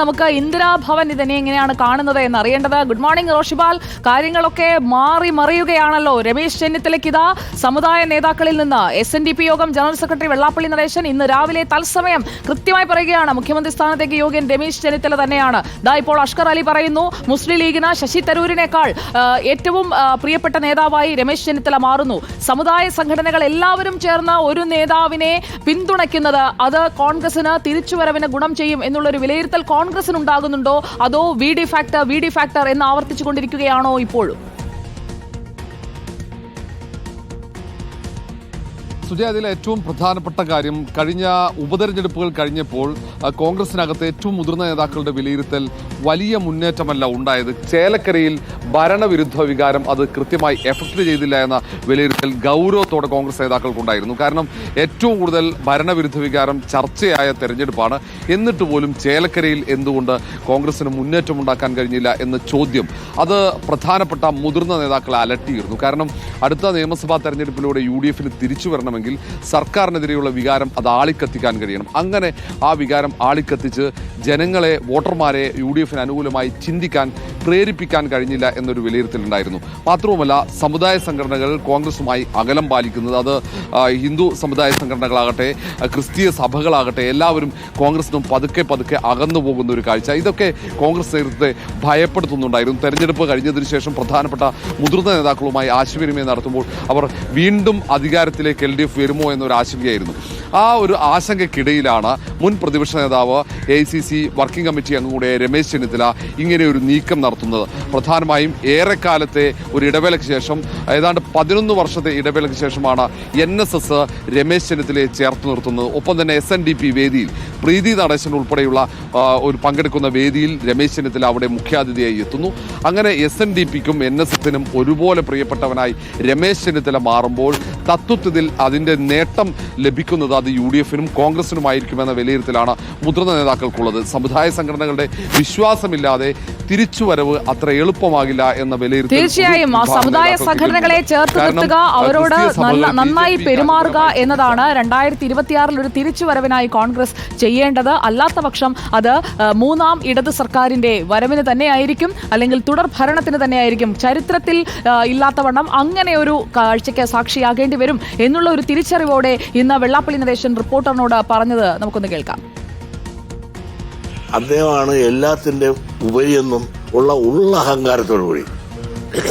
നമുക്ക് ഇന്ദിരാഭവൻ ഇതിനെ എങ്ങനെയാണ് കാണുന്നത് എന്ന് അറിയേണ്ടത് ഗുഡ് മോർണിംഗ് റോഷിബാൽ. കാര്യങ്ങളൊക്കെ മാറി മറിയുകയാണല്ലോ. രമേശ് ചെന്നിത്തലയ്ക്ക് ഇതാ സമുദായ നേതാക്കളിൽ നിന്ന് S N D P Yogam general secretary Vellappally Natesan ഇന്ന് രാവിലെ തത്സമയം കൃത്യമായി പറയുകയാണ്. മുഖ്യമന്ത്രി സ്ഥാനത്തേക്ക് യോഗ്യൻ രമേശ് ചെന്നിത്തല തന്നെയാണ്. ദാ ഇപ്പോൾ അഷ്കർ അലി പറയുന്നു മുസ്ലിം ലീഗിന് ശശി തരൂരിനേക്കാൾ ഏറ്റവും പ്രിയപ്പെട്ട നേതാവായി രമേശ് ചെന്നിത്തല മാറുന്നു. സമുദായ സംഘടനകൾ എല്ലാവരും ചേർന്ന് ഒരു നേതാവിനെ പിന്തുണയ്ക്കുന്നത് അത് കോൺഗ്രസിന് തിരിച്ചുവരവിന് ഗുണം ചെയ്യും എന്നുള്ളൊരു വിലയിരുത്തൽ കോൺഗ്രസിന് ഉണ്ടാകുന്നുണ്ടോ അതോ V D factor V D factor എന്ന് ആവർത്തിച്ചുകൊണ്ടിരിക്കുകയാണോ ഇപ്പോഴും? സുജയ അതിൽ ഏറ്റവും പ്രധാനപ്പെട്ട കാര്യം കഴിഞ്ഞ ഉപതെരഞ്ഞെടുപ്പുകൾ കഴിഞ്ഞപ്പോൾ കോൺഗ്രസിനകത്ത് ഏറ്റവും മുതിർന്ന നേതാക്കളുടെ വിലയിരുത്തൽ വലിയ മുന്നേറ്റമല്ല ഉണ്ടായത്. ചേലക്കരയിൽ ഭരണവിരുദ്ധ വികാരം അത് കൃത്യമായി എഫക്ട് ചെയ്തില്ല എന്ന വിലയിരുത്തൽ ഗൗരവത്തോടെ കോൺഗ്രസ് നേതാക്കൾക്കുണ്ടായിരുന്നു. കാരണം ഏറ്റവും കൂടുതൽ ഭരണവിരുദ്ധ വികാരം ചർച്ചയായ തെരഞ്ഞെടുപ്പാണ്. എന്നിട്ട് പോലും ചേലക്കരയിൽ എന്തുകൊണ്ട് കോൺഗ്രസിന് മുന്നേറ്റം ഉണ്ടാക്കാൻ കഴിഞ്ഞില്ല എന്ന ചോദ്യം അത് പ്രധാനപ്പെട്ട മുതിർന്ന നേതാക്കളെ അലട്ടിയിരുന്നു. കാരണം അടുത്ത നിയമസഭാ തെരഞ്ഞെടുപ്പിലൂടെ യു ഡി എഫിന് തിരിച്ചു വരണമെങ്കിൽ സർക്കാരിനെതിരെയുള്ള വികാരം അത് ആളിക്കത്തിക്കാൻ കഴിയണം. അങ്ങനെ ആ വികാരം ആളിക്കത്തിച്ച് ജനങ്ങളെ വോട്ടർമാരെ യു ഡി എഫിന് അനുകൂലമായി ചിന്തിക്കാൻ പ്രേരിപ്പിക്കാൻ കഴിഞ്ഞില്ല എന്നൊരു വിലയിരുത്തലുണ്ടായിരുന്നു. മാത്രവുമല്ല സമുദായ സംഘടനകൾ കോൺഗ്രസുമായി അകലം പാലിക്കുന്നത് അത് ഹിന്ദു സമുദായ സംഘടനകളാകട്ടെ ക്രിസ്തീയ സഭകളാകട്ടെ എല്ലാവരും കോൺഗ്രസിനും പതുക്കെ പതുക്കെ അകന്നു പോകുന്ന ഒരു കാഴ്ച. ഇതൊക്കെ കോൺഗ്രസ് നേതൃത്വത്തെ ഭയപ്പെടുത്തുന്നുണ്ടായിരുന്നു. തെരഞ്ഞെടുപ്പ് കഴിഞ്ഞതിന് ശേഷം പ്രധാനപ്പെട്ട മുതിർന്ന നേതാക്കളുമായി ആശയവിനിമയം നടത്തുമ്പോൾ അവർ വീണ്ടും അധികാരത്തിലേക്ക് എൽ ഡി എഫ് വരുമോ എന്നൊരു ആശങ്കയായിരുന്നു. ആ ഒരു ആശങ്കയ്ക്കിടയിലാണ് മുൻ പ്രതിപക്ഷ നേതാവ് A C C working committee അംഗം കൂടെ രമേശ് ചെന്നിത്തല ഇങ്ങനെ ഒരു നീക്കം നടത്തുന്നത്. പ്രധാനമായും ഏറെക്കാലത്തെ ഒരു ഇടവേളയ്ക്ക് ശേഷം ഏതാണ്ട് പതിനൊന്ന് വർഷത്തെ ഇടവേളയ്ക്ക് ശേഷമാണ് എൻ എസ് എസ് രമേശ് ചെന്നിത്തലയെ ചേർത്ത് നിർത്തുന്നത്. ഒപ്പം തന്നെ എസ് എൻ ഡി പി വേദിയിൽ പ്രീതി നടേശൻ ഉൾപ്പെടെയുള്ള ഒരു പങ്കെടുക്കുന്ന വേദിയിൽ രമേശ് ചെന്നിത്തല അവിടെ മുഖ്യാതിഥിയായി എത്തുന്നു. അങ്ങനെ എസ് എൻ ഡി പിക്കും എൻ എസ് എസിനും ഒരുപോലെ പ്രിയപ്പെട്ടവനായി രമേശ് ചെന്നിത്തല മാറുമ്പോൾ തത്വത്തിൽ അതിന്റെ നേട്ടം ലഭിക്കുന്നത് അത് യു ഡി എഫിനും കോൺഗ്രസിനുമായിരിക്കുമെന്ന വിലയിരുത്തലാണ് മുതിർന്ന നേതാക്കൾക്കുള്ളത്. സമുദായ സംഘടനകളുടെ വിശ്വാസമില്ലാതെ തിരിച്ചുവരവ് അത്ര എളുപ്പമാകില്ല എന്ന വിലയിരുത്തൽ തീർച്ചയായും ആ സമുദായ സംഘടനകളെ ചേർത്ത് നിർത്തുക അവരോട് നന്നായി പെരുമാറുക എന്നതാണ് രണ്ടായിരത്തി ഇരുപത്തിയാറിൽ ഒരു തിരിച്ചുവരവിനായി കോൺഗ്രസ് ചെയ്യേണ്ടത്. അല്ലാത്ത പക്ഷം അത് മൂന്നാം ഇടത് സർക്കാരിന്റെ വരവിന് തന്നെയായിരിക്കും അല്ലെങ്കിൽ തുടർ ഭരണത്തിന് തന്നെയായിരിക്കും. ചരിത്രത്തിൽ ഇല്ലാത്തവണ്ണം അങ്ങനെ ഒരു കാഴ്ചയ്ക്ക് സാക്ഷിയാകേണ്ടി വരും എന്നുള്ള ഒരു തിരിച്ചറിവോടെ ഇന്ന് വെള്ളാപ്പള്ളി നടേശൻ റിപ്പോർട്ടറിനോട് പറഞ്ഞത് നമുക്കൊന്ന് കേൾക്കാം. അദ്ദേഹമാണ് എല്ലാത്തിന്റെ ഉപരിയെന്നും ഉള്ള ഉള്ള അഹങ്കാരത്തോടുകൂടി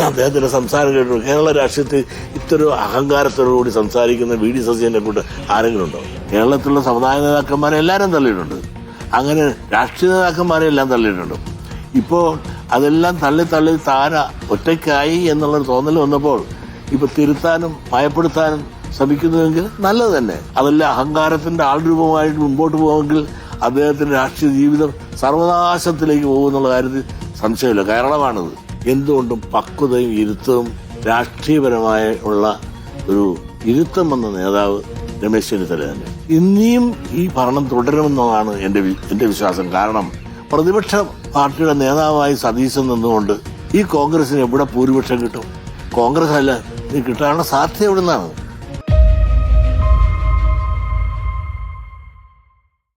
അദ്ദേഹത്തിന്റെ സംസാരം കേട്ടു. കേരള രാഷ്ട്രീയത്തിൽ ഇത്തരം അഹങ്കാരത്തോടുകൂടി സംസാരിക്കുന്ന വി ഡി സതീശനെ കൊണ്ട് ആരെങ്കിലും ഉണ്ടോ? കേരളത്തിലുള്ള സമുദായ നേതാക്കന്മാരെ എല്ലാവരും തള്ളിയിട്ടുണ്ട്. അങ്ങനെ രാഷ്ട്രീയ നേതാക്കന്മാരെ എല്ലാം തള്ളിയിട്ടുണ്ട്. ഇപ്പോൾ അതെല്ലാം തള്ളി തള്ളി താര ഒറ്റയ്ക്കായി എന്നുള്ളൊരു തോന്നൽ വന്നപ്പോൾ ഇപ്പൊ തിരുത്താനും ഭയപ്പെടുത്താനും ശ്രമിക്കുന്നുവെങ്കിൽ നല്ലത് തന്നെ. അതല്ല അഹങ്കാരത്തിന്റെ ആൾരൂപമായിട്ട് മുമ്പോട്ട് പോകുമെങ്കിൽ അദ്ദേഹത്തിന്റെ രാഷ്ട്രീയ ജീവിതം സർവനാശത്തിലേക്ക് പോകുന്നുള്ള കാര്യത്തിൽ സംശയമില്ല. കേരളമാണത് എന്തുകൊണ്ടും പക്വതയും ഇരുത്തവും രാഷ്ട്രീയപരമായ ഉള്ള ഒരു ഇരുത്തം വന്ന നേതാവ് രമേശ് ചെന്നിത്തല തന്നെ. ഇനിയും ഈ ഭരണം തുടരുമെന്നതാണ് എന്റെ എന്റെ വിശ്വാസം. കാരണം പ്രതിപക്ഷ പാർട്ടിയുടെ നേതാവായി സതീശൻ നിന്നുകൊണ്ട് ഈ കോൺഗ്രസിന് എവിടെ ഭൂരിപക്ഷം കിട്ടും? കോൺഗ്രസ് അല്ല കിട്ടാനുള്ള സാധ്യത എവിടെ നിന്നാണ്